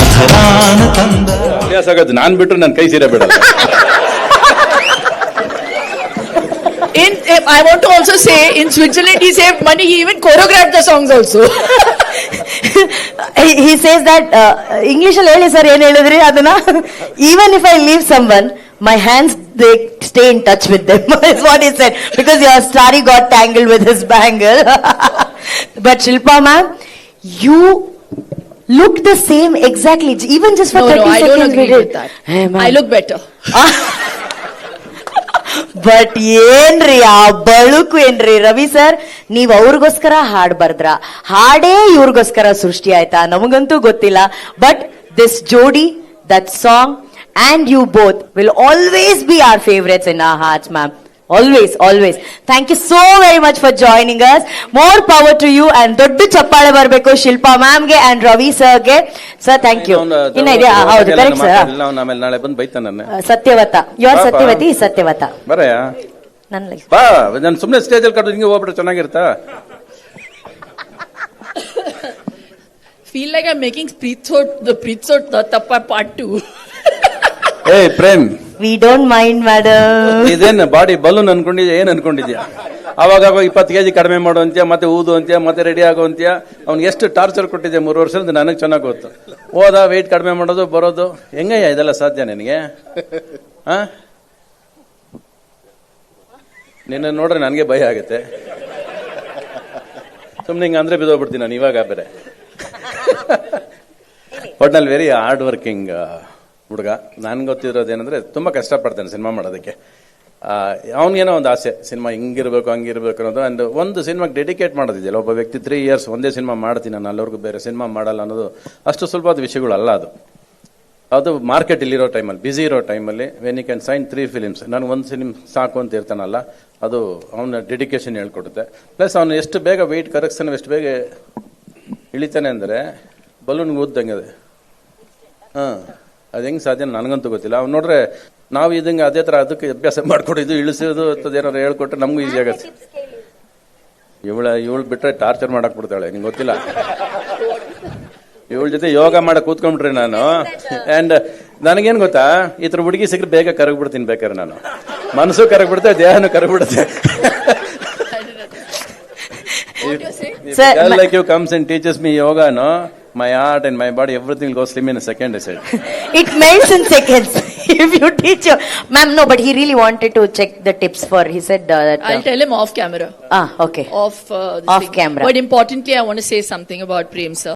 ಅಧರಾನ ತಂದ ಅಭ್ಯಾಸ ಆಗೋದು ನಾನ್ ಬಿಟ್ರೆ ನನ್ನ ಕೈ ಸೀರೆ ಬಿಡಲ್ಲ In, I want to also say, in Switzerland, he saved money. He even choreographed the songs also. he says that English ಅಲ್ಲಿ ಹೇಳಿ ಸರ್ ಏನ್ ಹೇಳಿದ್ರಿ ಅದನ್ನ even if I leave someone my hands they stay in touch with them is what is said because your sari got tangle with his bangle but Shilpa ma'am you Look the same exactly even just no, for no, I don't agree with that. I look look better. But ಏನ್ರಿ ಆ ಬಳುಕು ಏನ್ರಿ Ravi sir ನೀವ್ ಅವ್ರಿಗೋಸ್ಕರ ಹಾಡ್ ಬರ್ದ್ರ ಹಾಡೇ ಇವ್ರಿಗೋಸ್ಕರ ಸೃಷ್ಟಿ ಆಯ್ತಾ ನಮಗಂತೂ ಗೊತ್ತಿಲ್ಲ ಬಟ್ ದಿಸ್ ಜೋಡಿ that song and you both will always be our favourites in our hearts ma'am Always always thank you so very much for joining us more power to you and ದೊಡ್ಡ ಚಪ್ಪಾಳೆ ಬರಬೇಕು Shilpa ಮ್ಯಾಮ್ಗೆ and Ravi ಸರ್ಗೆ sir thank you ಅವ್ನು ಇನ್ನ ಇದೆಯಾ ಹೌದು correct sir ಮಾತಾಡ್ಲಿಲ್ಲ, ಅವ್ನು ಆಮೇಲೆ ನಾಳೆ ಬಂದು ಬೈತಾನೆ ನನ್ನ ಸತ್ಯವತ ಯು ಆರ್ ಪಾಪ. ಸತ್ಯವತಿ ಸತ್ಯವತ ಬರಯ್ಯ ನನ್ನ ಲೈಫ್ ಬಾ ನಾನು ಸುಮ್ಮನೆ ಸ್ಟೇಜಲ್ಲಿ ಕಟ್ಟು ಹಿಂಗೆ ಹೋಗ್ಬಿಟ್ರೆ ಚೆನ್ನಾಗಿರುತ್ತಾ Feel like I'm making Preethot, the Preethot Tappa part two. ಏ Prem we don't mind madam ಇದೇನು ಬಾಡಿ ಬಲೂನ್ ಅನ್ಕೊಂಡಿದ್ಯಾ, ಏನ್ ಅನ್ಕೊಂಡಿದ್ಯಾ? ಅವಾಗ ಇಪ್ಪತ್ತು ಕೆಜಿ ಕಡಿಮೆ ಮಾಡು ಮತ್ತೆ ಊದು ಅಂತ್ಯ ಮತ್ತೆ ರೆಡಿ ಆಗೋ ಅಂತ್ಯ ಅವ್ನಿಗೆ ಎಷ್ಟು ಟಾರ್ಚರ್ ಕೊಟ್ಟಿದ್ದೆ ಮೂರು ವರ್ಷದಿಂದ ನನಗೆ ಚೆನ್ನಾಗಿ ಗೊತ್ತು. ಹೋದ ವೆಯ್ಟ್ ಕಡಿಮೆ ಮಾಡೋದು, ಬರೋದು, ಹೆಂಗಯ್ಯ ಇದೆಲ್ಲ ಸಾಧ್ಯ ನಿನಗೆ? ಹಾ ನಿನ್ನ ನೋಡ್ರೆ ನನಗೆ ಭಯ ಆಗುತ್ತೆ. ಸುಮ್ಮನೆ ಹಿಂಗೆ ಅಂದ್ರೆ ಬಿದ್ದೋಗ್ಬಿಡ್ತೀನಿ ನಾನು, ಇವಾಗ ಬೇರೆ. ಒಟ್ನಲ್ಲಿ ವೆರಿ ಹಾರ್ಡ್ ವರ್ಕಿಂಗ್ ಹುಡುಗ, ನನ್ಗೆ ಗೊತ್ತಿರೋದೇನೆಂದ್ರೆ ತುಂಬ ಕಷ್ಟಪಡ್ತಾನೆ ಸಿನಿಮಾ ಮಾಡೋದಕ್ಕೆ. ಅವನಿಗೇನೋ ಒಂದು ಆಸೆ, ಸಿನಿಮಾ ಹಿಂಗಿರಬೇಕು, ಹಂಗಿರಬೇಕು ಅನ್ನೋದು. ಅಂಡ್ ಒಂದು ಸಿನಿಮಾಗೆ ಡೆಡಿಕೇಟ್ ಮಾಡೋದಿದೆಯಲ್ಲ, ಒಬ್ಬ ವ್ಯಕ್ತಿ ತ್ರೀ ಇಯರ್ಸ್ ಒಂದೇ ಸಿನಿಮಾ ಮಾಡ್ತೀನಿ, ನಾನು ಅಲ್ಲವ್ರಿಗೂ ಬೇರೆ ಸಿನಿಮಾ ಮಾಡಲ್ಲ ಅನ್ನೋದು ಅಷ್ಟು ಸುಲಭದ ವಿಷಯಗಳಲ್ಲ ಅದು. ಅದು ಮಾರ್ಕೆಟ್ ಇಲ್ಲಿರೋ ಟೈಮಲ್ಲಿ ಬ್ಯುಸಿ ಇರೋ ಟೈಮಲ್ಲಿ when you can sign three films ನಾನು ಒಂದು ಸಿನಿಮ್ ಸಾಕು ಅಂತ ಇರ್ತಾನಲ್ಲ, ಅದು ಅವನ ಡೆಡಿಕೇಶನ್ ಹೇಳ್ಕೊಡುತ್ತೆ. ಪ್ಲಸ್ ಅವನು ಎಷ್ಟು ಬೇಗ ವೆಯ್ಟ್ ಕರೆಕ್ಷನ್ ಎಷ್ಟು ಬೇಗ ಇಳಿತಾನೆ ಅಂದರೆ ಬಲೂನ್ಗೆ ಊದ್ದಂಗೆ ಹಾಂ. ಅದು ಹೆಂಗೆ ಸಾಧ್ಯ ನನಗಂತೂ ಗೊತ್ತಿಲ್ಲ. ಅವ್ನು ನೋಡ್ರೆ ನಾವು ಇದಂಗೆ ಅದೇ ಥರ ಅದಕ್ಕೆ ಅಭ್ಯಾಸ ಮಾಡ್ಕೊಡಿದ್ದು ಇಳಿಸೋದು ಏನಾರು ಹೇಳ್ಕೊಟ್ರೆ ನಮಗೂ ಈಸಿ ಆಗತ್ತೆ. ಇವಳ ಇವಳು ಬಿಟ್ಟರೆ ಟಾರ್ಚರ್ ಮಾಡಕ್ ಬಿಡ್ತಾಳೆ ನಿಂಗೆ ಗೊತ್ತಿಲ್ಲ. ಇವಳ ಜೊತೆ ಯೋಗ ಮಾಡಕ್ ಕೂತ್ಕೊಂಡ್ಬಿಟ್ರಿ ನಾನು. ಆ್ಯಂಡ್ ನನಗೇನು ಗೊತ್ತಾ ಈ ಥರ ಹುಡುಗಿ ಸಿಕ್ಕರೆ ಬೇಗ ಕರಗ್ಬಿಡ್ತೀನಿ ಬೇಕಾದ್ರೆ ನಾನು. ಮನಸ್ಸು ಕರಗ್ಬಿಡುತ್ತೆ ದೇಹನೂ ಕರಗ್ಬಿಡುತ್ತೆ. Like you comes and teachers me my heart and my body, everything will go slim in a second, I said. it melts in seconds if you teach your ma'am no but he really wanted to check the tips for he said uh, that uh, I'll tell him off camera. ah okay off uh, Off camera. But importantly, I want to say something about Prem sir.